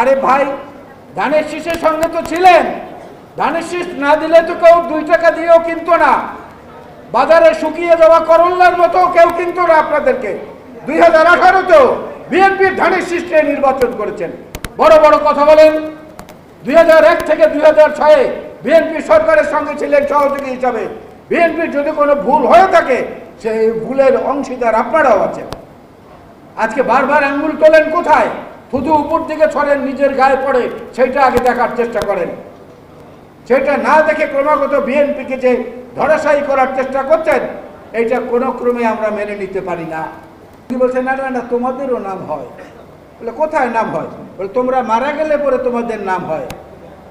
আরে ভাই ধানের শীষের সঙ্গে তো ছিলেন। ধানের শীষ না দিলে তো কেউ দুই টাকা দিয়েও কিনতো না। বাজারে শুকিয়ে যাওয়া করল্লার মতো কেউ কিনতো না আপনাদেরকে। দুই হাজার আঠারোতেও বিএনপির ধানের শীষে নির্বাচন করেছেন। বড় বড় কথা বলেন, দুই এক থেকে দুই হাজার ছয়ে বিএনপি সরকারের সঙ্গে ছিলেন সহযোগী হিসাবে। বিএনপির যদি কোনো ভুল হয়ে থাকে, সেই ভুলের অংশীদার আপনারাও আছেন। আজকে বারবার আঙ্গুল তোলেন কোথায়? শুধু উপর দিকে ছড়েন, নিজের গায়ে পড়ে, সেইটা আগে দেখার চেষ্টা করেন। সেটা না দেখে ক্রমাগত বিএনপিকে যে ধরাশায়ী করার চেষ্টা করছেন, এইটা কোনো ক্রমে আমরা মেনে নিতে পারি না। কি বলছে না না, তোমাদেরও নাম হয়। বলে, কোথায় নাম হয়? বলে, তোমরা মারা গেলে পরে তোমাদের নাম হয়।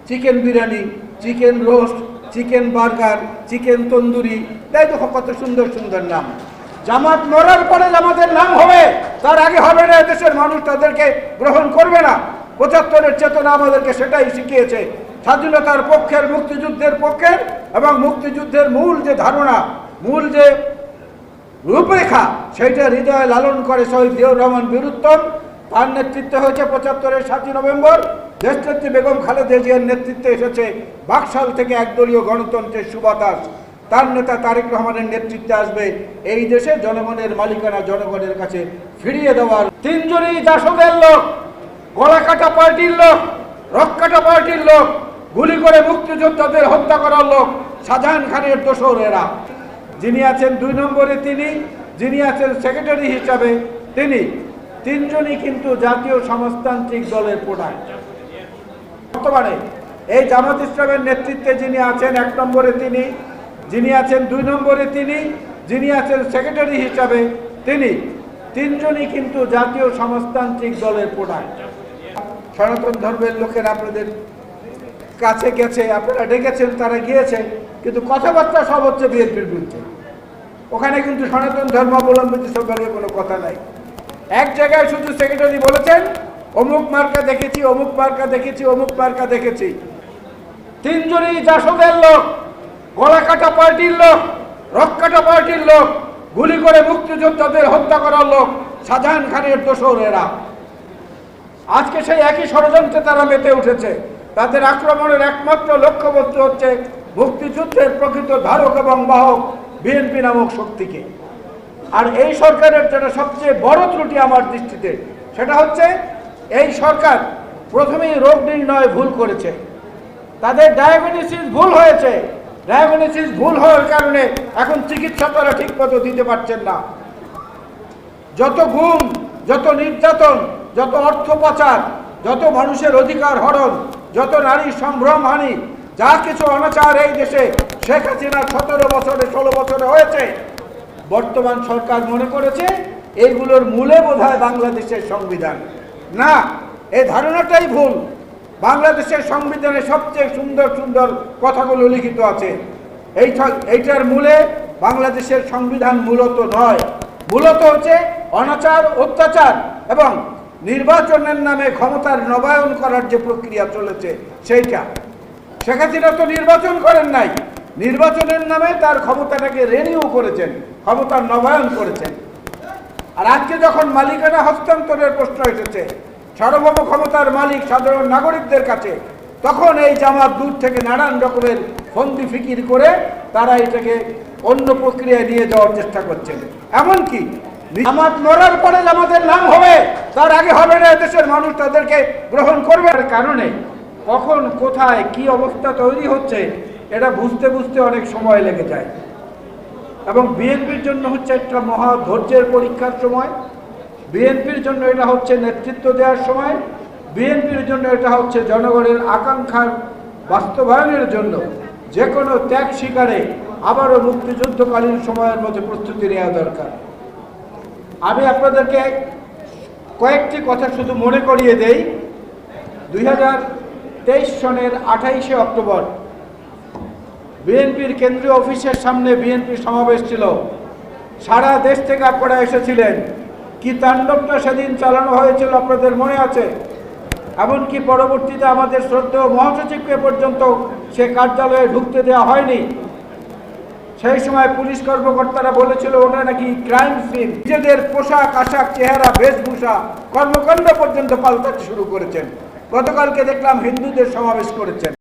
Chicken biryani, chicken roast, chicken burger, chicken tandoori. তাই দেখো, কত সুন্দর সুন্দর নাম। জামাত মরার পরে জামাতের নাম হবে, তার আগে হবে না দেশের মানুষ তাদেরকে গ্রহণ করবে না। পঁচাত্তরের চেতনা আমাদেরকে সেটাই শিখিয়েছে। স্বাধীনতার পক্ষের মুক্তিযুদ্ধের পক্ষের এবং মুক্তিযুদ্ধের মূল যে ধারণা, মূল যে রূপরেখা, সেইটা হৃদয়ে লালন করে শহীদ জিয়াউর রহমান বীরুত্তম। তার নেতৃত্বে হয়েছে পঁচাত্তরের সাতই নভেম্বর। দেশনেত্রী বেগম খালেদা জিয়ার নেতৃত্বে এসেছে বাকশাল থেকে একদলীয় গণতন্ত্রের সুবাতাস। তার নেতা তারেক রহমানের নেতৃত্বে আসবে এই দেশে জনগণের মালিকানা জনগণের কাছে ফিরিয়ে দেওয়ার তিনজনই জাসদের লোক গলা কাটা পার্টির লোক রক কাটা পার্টির লোক, গুলি করে মুক্তিযোদ্ধাদের হত্যা করার লোক শাহজাহান খানের দোসর এরা যিনি আছেন দুই নম্বরে তিনি, যিনি আছেন সেক্রেটারি হিসাবে তিনি। তিনজনই কিন্তু জাতীয় সমাজতান্ত্রিক দলের প্রধান। বর্তমানে এই জামাত ইসলামের নেতৃত্বে যিনি আছেন, এক নম্বরে তিনি যিনি আছেন দুই নম্বরে তিনি, যিনি আছেন সেক্রেটারি হিসাবে তিনি। তিনজনই কিন্তু জাতীয় সমাজতান্ত্রিক দলের প্রধান। সনাতন ধর্মের লোকেরা আপনাদের কাছে গেছে, আপনারা ডেকেছেন, তারা গিয়েছে, কিন্তু কথাবার্তা সব হচ্ছে বিএনপির বিরুদ্ধে। ওখানে কিন্তু সনাতন ধর্মাবলম্বী সম্পর্কে কোনো কথা নাই। এক জায়গায় শুধু সেক্রেটারি বলেছেন, অমুক মার্কা দেখেছি, অমুক মার্কা দেখেছি, অমুক মার্কা দেখেছি। তিনজনই জাসদের লোক। গলা কাটা পার্টির লোক রক কাটা পার্টির লোক, গুলি করে মুক্তিযোদ্ধাদের হত্যা করার লোক, শাহজাহান খানের দোসর এরা আজকে সেই একই ষড়যন্ত্রে তারা মেতে উঠেছে। তাদের আক্রমণের একমাত্র লক্ষ্যবস্তু হচ্ছে মুক্তিযুদ্ধের প্রকৃত ধারক এবং বাহক বিএনপি নামক শক্তিকে। আর এই সরকারের যেটা সবচেয়ে বড় ত্রুটি আমার দৃষ্টিতে, সেটা হচ্ছে এই সরকার প্রথমেই রোগ নির্ণয় ভুল করেছে। তাদের ডায়াবেটিসিস ভুল হয়েছে। ডায়াবেটিসিস ভুল হওয়ার কারণে এখন চিকিৎসা তারা ঠিকমতো দিতে পারছেন না। যত গুম যত নির্যাতন, যত অর্থ পাচার, যত মানুষের অধিকার হরণ, যত নারী সম্ভ্রম হানি যা কিছু অনাচার এই দেশে শেখ হাসিনার সতেরো বছরে, ষোলো বছরে হয়েছে। বর্তমান সরকার মনে করেছে এইগুলোর মূলে বোধ বাংলাদেশের সংবিধান। না এই ধারণাটাই ভুল। বাংলাদেশের সংবিধানে সবচেয়ে সুন্দর সুন্দর কথাগুলো লিখিত আছে। এই এইটার মূলে বাংলাদেশের সংবিধান মূলত নয়। মূলত হচ্ছে অনাচার, অত্যাচার এবং নির্বাচনের নামে ক্ষমতার নবায়ন করার যে প্রক্রিয়া চলেছে, সেইটা। শেখ হাসিনা তো নির্বাচন করেন নাই। নির্বাচনের নামে তার ক্ষমতাটাকে রেনিউ করেছেন, ক্ষমতার নবায়ন করেছেন। আর আজকে যখন মালিকানা হস্তান্তরের প্রশ্ন এসেছে সার্বভৌম ক্ষমতার মালিক সাধারণ নাগরিকদের কাছে তখন এই জামাত দূর থেকে নানান রকমের ফন্দি ফিকির করে তারা এটাকে অন্য প্রক্রিয়ায় নিয়ে যাওয়ার চেষ্টা করছেন। এমনকি জামাত মরার পরে জামাতের নাম হবে, তার আগে হবে না দেশের মানুষ তাদেরকে গ্রহণ করবে। কারণে কখন, কোথায়, কি অবস্থা তৈরি হচ্ছে, এটা বুঝতে বুঝতে অনেক সময় লেগে যায়। এবং বিএনপির জন্য হচ্ছে একটা মহা ধৈর্যের পরীক্ষার সময়। বিএনপির জন্য এটা হচ্ছে নেতৃত্ব দেওয়ার সময়, বিএনপির জন্য এটা হচ্ছে জনগণের আকাঙ্ক্ষার বাস্তবায়নের জন্য যে কোনো ত্যাগ শিকারে আবারও মুক্তিযুদ্ধকালীন সময়ের মধ্যে প্রস্তুতি নেওয়া দরকার। আমি আপনাদেরকে কয়েকটি কথা শুধু মনে করিয়ে দেই। দুই হাজার তেইশ সনের আঠাইশে অক্টোবর বিএনপির কেন্দ্রীয় অফিসের সামনে বিএনপির সমাবেশ ছিল। সারা দেশ থেকে আপনারা এসেছিলেন। কি তাণ্ডবটা সেদিন চালানো হয়েছিল আপনাদের মনে আছে? এমনকি পরবর্তীতে আমাদের শ্রদ্ধেয় মহাসচিবকে পর্যন্ত সে কার্যালয়ে ঢুকতে দেওয়া হয়নি। সেই সময় পুলিশ কর্মকর্তারা বলেছিল, ওটা নাকি ক্রাইম সিন নিজেদের পোশাক, আশাক, চেহারা, বেশভূষা কর্মকাণ্ড পর্যন্ত পাল্টাতে শুরু করেছেন। গতকালকে দেখলাম হিন্দুদের সমাবেশ করেছেন।